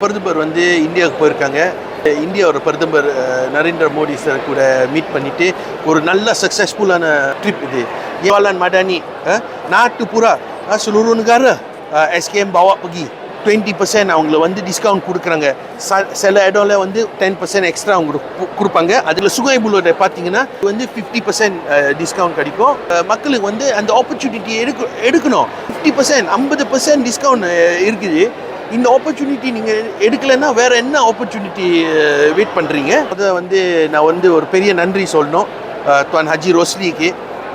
பிரதமர் வந்து இந்தியாவுக்கு போயிருக்காங்க. இந்தியாவோட பிரதமர் நரேந்திர மோடி சார் கூட மீட் பண்ணிட்டு ஒரு நல்ல சக்ஸஸ்ஃபுல்லான ட்ரிப் இது. ஏவாலான் மடானி நாட்டு புறா eh, SKM negara eh, SKM bawa pergi 20% அவங்கள வந்து டிஸ்கவுண்ட் கொடுக்குறாங்க. ச- சில இடம்ல வந்து டென் பர்சன்ட் எக்ஸ்ட்ரா அவங்களுக்கு கொடுப்பாங்க. அதில் சுகைபுலோட பார்த்தீங்கன்னா வந்து ஃபிஃப்டி பர்சன்ட் டிஸ்கவுண்ட் கிடைக்கும். மக்களுக்கு வந்து அந்த ஆப்பர்ச்சுனிட்டி எடுக்க எடுக்கணும். ஃபிஃப்டி பர்சன்ட் ஐம்பது பர்சன்ட் டிஸ்கவுண்ட் இருக்குது. இந்த ஆப்பர்ச்சுனிட்டி நீங்கள் எடுக்கலைன்னா வேறு என்ன ஆப்பர்ச்சுனிட்டி வெயிட் பண்ணுறீங்க அதை வந்து நான் வந்து ஒரு பெரிய நன்றி சொல்லணும் துவான் ஹஜி ரோஸ்லிக்கு.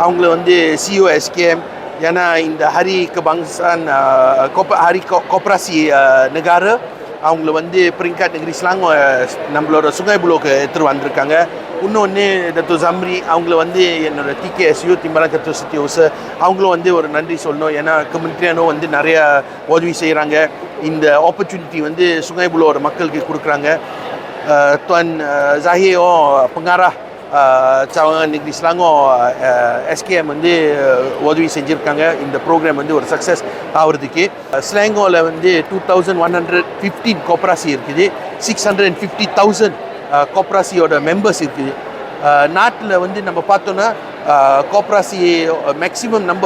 அவங்கள வந்து சிஓ எஸ்கேஎம் ஏன்னா இந்த ஹரி கபாங்சான் கோப்ப ஹரி கோப்ராசி நெகாரு. அவங்கள வந்து பிரிங்காட் நெகிரி ஸ்லாங் நம்மளோட சுங்கை புலோக்கு எடுத்துகிட்டு வந்திருக்காங்க. இன்னொன்று டத்து ஜம்ரி அவங்கள வந்து என்னோட டிகேஎஸ்யூ திம்பரா கத்து சித்தியோஸ் அவங்களும் வந்து ஒரு நன்றி சொல்லணும். ஏன்னா கமிட்ரியானோ வந்து நிறையா உதவி செய்கிறாங்க இந்த ஆப்பர்ச்சுனிட்டி வந்து சுகாய் புலோட மக்களுக்கு கொடுக்குறாங்க. தன் Tuan பங்காரா Zahir oh, pengarah இன்னைக்கு cawangan எஸ்கேஎம் வந்து உதவி செஞ்சுருக்காங்க. இந்த ப்ரோக்ராம் வந்து ஒரு சக்ஸஸ் ஆகிறதுக்கு. ஸ்லாங்கோவில் வந்து two thousand one hundred fifteen கோப்ராசி இருக்குது. Six hundred and fifty thousand கோப்ராசியோட members இருக்குது. நாட்டில் வந்து நம்ம பார்த்தோன்னா கோப்ராசி மேக்ஸிமம் நம்ம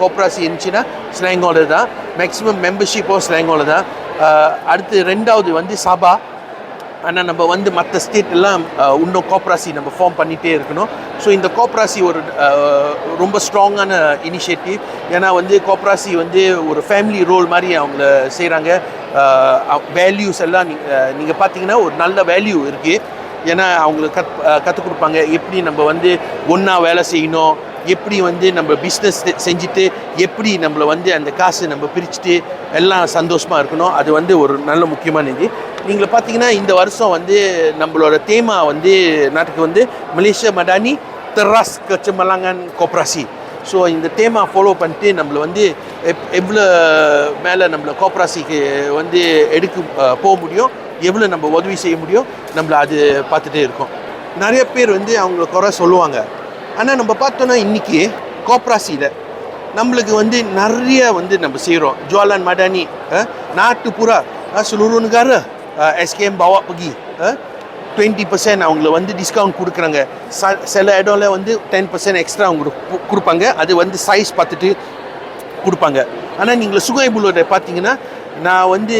கோப்ராசி இருந்துச்சுன்னா ஸ்லாங்கோல தான் மேக்ஸிமம் மெம்பர்ஷிப்போ ஸ்லாங்கோல தான் அடுத்து ரெண்டாவது வந்து சபா. ஆனால் நம்ம வந்து மற்ற ஸ்டேட் எல்லாம் இன்னும் கோப்ராசி நம்ம ஃபார்ம் பண்ணிகிட்டே இருக்கணும். ஸோ இந்த கோப்ராசி ஒரு ரொம்ப ஸ்ட்ராங்கான இனிஷியேட்டிவ் ஏன்னா வந்து கோப்ராசி வந்து ஒரு ஃபேமிலி ரோல் மாதிரி அவங்கள செய்கிறாங்க வேல்யூஸ் எல்லாம் நீங்கள் நீங்கள் பார்த்தீங்கன்னா ஒரு நல்ல வேல்யூ இருக்குது ஏன்னா அவங்களுக்கு கத் கற்றுக் கொடுப்பாங்க. எப்படி நம்ம வந்து ஒன்றா வேலை செய்யணும்? எப்படி வந்து நம்ம பிஸ்னஸ் செஞ்சுட்டு எப்படி நம்மளை வந்து அந்த காசு நம்ம பிரிச்சுட்டு எல்லாம் சந்தோஷமாக இருக்கணும். அது வந்து ஒரு நல்ல முக்கியமான இது. நீங்கள் பார்த்தீங்கன்னா இந்த வருஷம் வந்து நம்மளோட தேமா வந்து நாட்டுக்கு வந்து மலேசியா மடானி தெராஸ் கச்சமலாங்கன் கோப்ராசி. ஸோ இந்த தேமா ஃபாலோ பண்ணிட்டு நம்மளை வந்து எப் எவ்வளோ மேலே நம்மளை கோப்ராசிக்கு வந்து எடுக்க போக முடியும் எவ்வளோ நம்ம உதவி செய்ய முடியும் நம்மளை அது பார்த்துட்டே இருக்கோம். நிறைய பேர் வந்து அவங்கள குறை சொல்லுவாங்க. ஆனால் நம்ம பார்த்தோன்னா இன்றைக்கி கோப்ராசியில் நம்மளுக்கு வந்து நிறைய வந்து நம்ம செய்கிறோம் ஜுவாலான் மடானி அஹ், நாட்டு புறா அஹ், seluruh negara அஹ், SKM bawa pergi twenty percent அவங்கள வந்து டிஸ்கவுண்ட் கொடுக்குறாங்க. ச சில இடம்ல வந்து டென் பர்சன்ட் எக்ஸ்ட்ரா அவங்களுக்கு கொடுப்பாங்க. அது வந்து சைஸ் பார்த்துட்டு கொடுப்பாங்க. ஆனால் நீங்கள் சுகைபுல்லோட பார்த்தீங்கன்னா நான் வந்து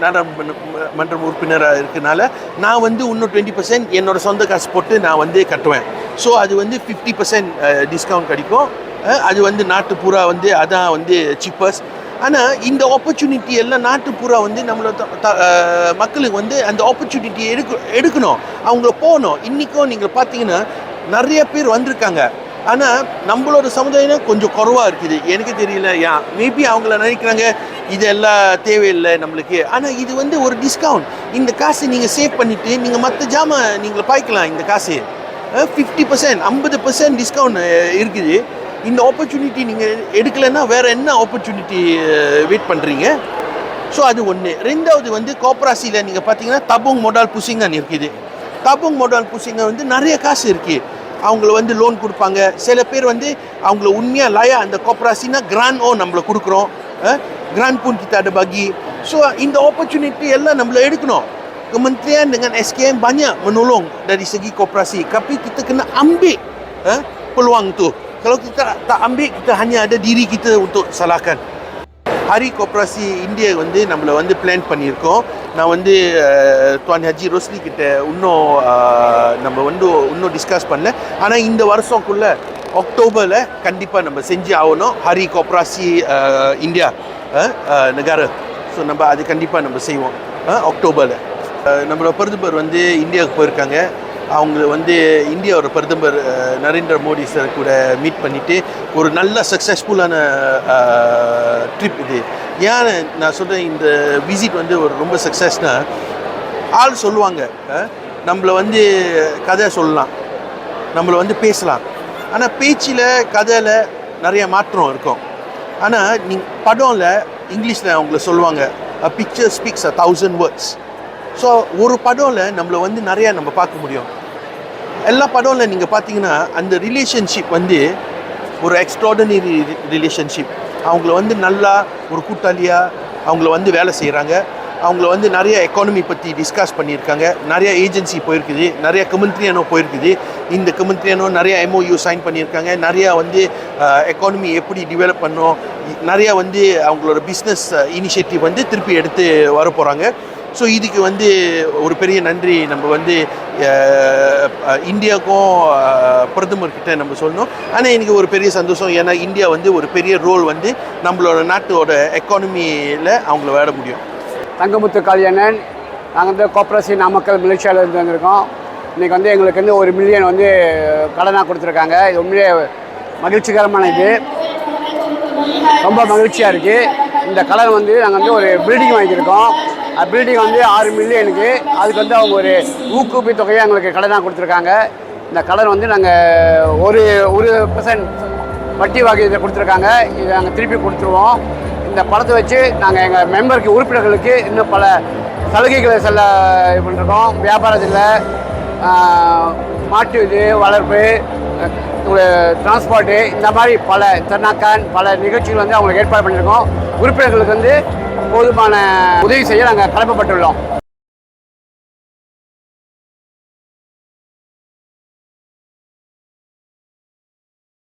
நாடாளுமன்ற மன்றம் உறுப்பினராக இருக்கனால நான் வந்து இன்னும் டுவெண்ட்டி பர்சன்ட் என்னோட சொந்த காசு போட்டு நான் வந்து கட்டுவேன். ஸோ அது வந்து ஃபிஃப்டி பர்சன்ட் டிஸ்கவுண்ட் கிடைக்கும். Uh, அது வந்து நாட்டு பூரா வந்து அதான் வந்து சிப்பர்ஸ் ஆனால் இந்த ஆப்பர்ச்சுனிட்டி எல்லாம் நாட்டுப்புறா வந்து நம்மளோட த- த- uh, மக்களுக்கு வந்து அந்த ஆப்பர்ச்சுனிட்டி எடுக்க எடுக்கணும். அவங்கள போகணும். இன்றைக்கும் நீங்கள் பார்த்தீங்கன்னா நிறைய பேர் வந்திருக்காங்க. ஆனால் நம்மளோட சமுதாயம் கொஞ்சம் குறவாக இருக்குது. எனக்கு தெரியல. ஏன் மேபி அவங்கள நினைக்கிறாங்க இதெல்லாம் தேவையில்லை நம்மளுக்கு. ஆனால் இது வந்து ஒரு டிஸ்கவுண்ட் இந்த காசு நீங்கள் சேவ் பண்ணிவிட்டு நீங்கள் மற்ற ஜாமான் நீங்கள் பாய்க்கலாம் இந்த காசு. ஃபிஃப்டி பர்சன்ட் ஐம்பது பர்சன்ட் டிஸ்கவுண்ட் இருக்குது. இந்த ஆப்பர்ச்சுனிட்டி நீங்கள் எடுக்கலைன்னா வேறு என்ன ஆப்பர்ச்சுனிட்டி வெயிட் பண்ணுறீங்க ஸோ அது ஒன்று ரெண்டாவது வந்து கோப்ராசியில் நீங்கள் பார்த்தீங்கன்னா தபுங் மொடால் புசிங்கன் இருக்குது. தபுங் மொடால் புசிங்க வந்து நிறைய காசு இருக்குது அவங்கள வந்து லோன் கொடுப்பாங்க. சில பேர் வந்து அவங்கள உண்மையாக லயா அந்த கோப்ராசினா கிராண்ட் ஓ நம்மளை கொடுக்குறோம். கிராண்ட் pun kita பகி ஸோ இந்த ஆப்பர்ச்சுனிட்டி எல்லாம் நம்மள எடுக்கணும். Kementerian dengan SKM banyak menolong dari segi koperasi. Tapi kita kena ambil eh, peluang tu. Kalau kita tak ambil kita hanya ada diri kita untuk salahkan. ஹரி கோப்ராசி India வந்து நம்மளை வந்து பிளான் பண்ணியிருக்கோம் நான் வந்து அஹ், துவான் ஹஜி ரோஸ்லி கிட்ட இன்னும் அஹ், நம்ம வந்து இன்னும் டிஸ்கஸ் பண்ணல ஆனால் இந்த வருஷம்குள்ளே அக்டோபரில் கண்டிப்பாக நம்ம செஞ்சு ஆகணும் ஹரி கோப்ராசி அஹ், இந்தியா அஹ், அஹ், நகர ஸோ நம்ம அது கண்டிப்பாக நம்ம செய்வோம் அஹ், அக்டோபரில் அஹ், நம்மளோட பிரதமர் வந்து இந்தியாவுக்கு போயிருக்காங்க. அவங்க வந்து இந்தியாவோட பிரதமர் நரேந்திர மோடி சார் கூட மீட் பண்ணிவிட்டு ஒரு நல்ல சக்ஸஸ்ஃபுல்லான ட்ரிப் இது. ஏன் நான் சொல்கிறேன் இந்த விசிட் வந்து ஒரு ரொம்ப சக்ஸஸ்னால் ஆள் சொல்லுவாங்க. நம்மளை வந்து கதை சொல்லலாம். நம்மளை வந்து பேசலாம். ஆனால் பேச்சில் கதையில் நிறைய மாற்றம் இருக்கும். ஆனால் நீ படம்ல இங்கிலீஷில் அவங்கள சொல்லுவாங்க picture speaks a thousand words so ஒரு படம்ல நம்மளை வந்து நிறையா நம்ம பார்க்க முடியும். எல்லா படம்ல நீங்கள் பார்த்தீங்கன்னா அந்த ரிலேஷன்ஷிப் வந்து ஒரு எக்ஸ்ட்ராடனரி ரிலேஷன்ஷிப் அவங்கள வந்து நல்லா ஒரு கூட்டாளியாக அவங்கள வந்து வேலை செய்கிறாங்க அவங்கள வந்து நிறைய எக்கானமி பற்றி டிஸ்கஸ் பண்ணியிருக்காங்க. நிறைய ஏஜென்சி போயிருக்குது. நிறைய கமெண்ட்ரியானோ போயிருக்குது. இந்த கமெண்ட்ரியானோ நிறைய எம்ஓயூ சைன் பண்ணியிருக்காங்க. நிறையா வந்து எக்கானமி எப்படி டிவலப் பண்ணோம். நிறையா வந்து அவங்களோட பிஸ்னஸ் இனிஷியேட்டிவ் வந்து திருப்பி எடுத்து வர போகிறாங்க ஸோ இதுக்கு வந்து ஒரு பெரிய நன்றி நம்ம வந்து இந்தியாவுக்கும் பிரதமர்கிட்ட நம்ம சொல்லணும். ஆனால் எனக்கு ஒரு பெரிய சந்தோஷம். ஏன்னா இந்தியா வந்து ஒரு பெரிய ரோல் வந்து நம்மளோட நாட்டோட எக்கானமியில் அவங்கள விட முடியும். தங்கமுத்து கல்யாணன் நாங்கள் வந்து கோப்ரஸி நாமக்கல் மிலிஷியாவில் இருந்து வந்திருக்கோம். இன்றைக்கி வந்து எங்களுக்கு வந்து ஒரு மில்லியன் வந்து கடனாக கொடுத்துருக்காங்க. இது உண்மையிலே மகிழ்ச்சிகரமான இது. ரொம்ப மகிழ்ச்சியாக இருக்குது இந்த கடன் வந்து நாங்கள் வந்து ஒரு பில்டிங் வாங்கியிருக்கோம். பில்டிங் வந்து ஆறு மில்லியனுக்கு அதுக்கு வந்து அவங்க ஒரு ஊக்குவிப்பு தொகையை எங்களுக்கு கடனாக கொடுத்துருக்காங்க. இந்த கடன் வந்து நாங்கள் ஒரு ஒரு பர்சன்ட் வட்டி வகையில் கொடுத்துருக்காங்க. இதை நாங்கள் திருப்பி கொடுத்துருவோம். இந்த படத்தை வச்சு நாங்கள் எங்கள் மெம்பருக்கு உறுப்பினர்களுக்கு இன்னும் பல சலுகைகளை செல்ல இது பண்ணிருக்கோம். வியாபாரத்தில் மாட்டு இது வளர்ப்பு டிரான்ஸ்போர்ட்டு இந்த மாதிரி பல தென்னாக்கான் பல நிகழ்ச்சிகள் வந்து அவங்களுக்கு ஏற்பாடு பண்ணியிருக்கோம் உறுப்பினர்களுக்கு வந்து போதுமான உதவி செய்ய நாங்கள் கடமைப்பட்டுள்ளோம்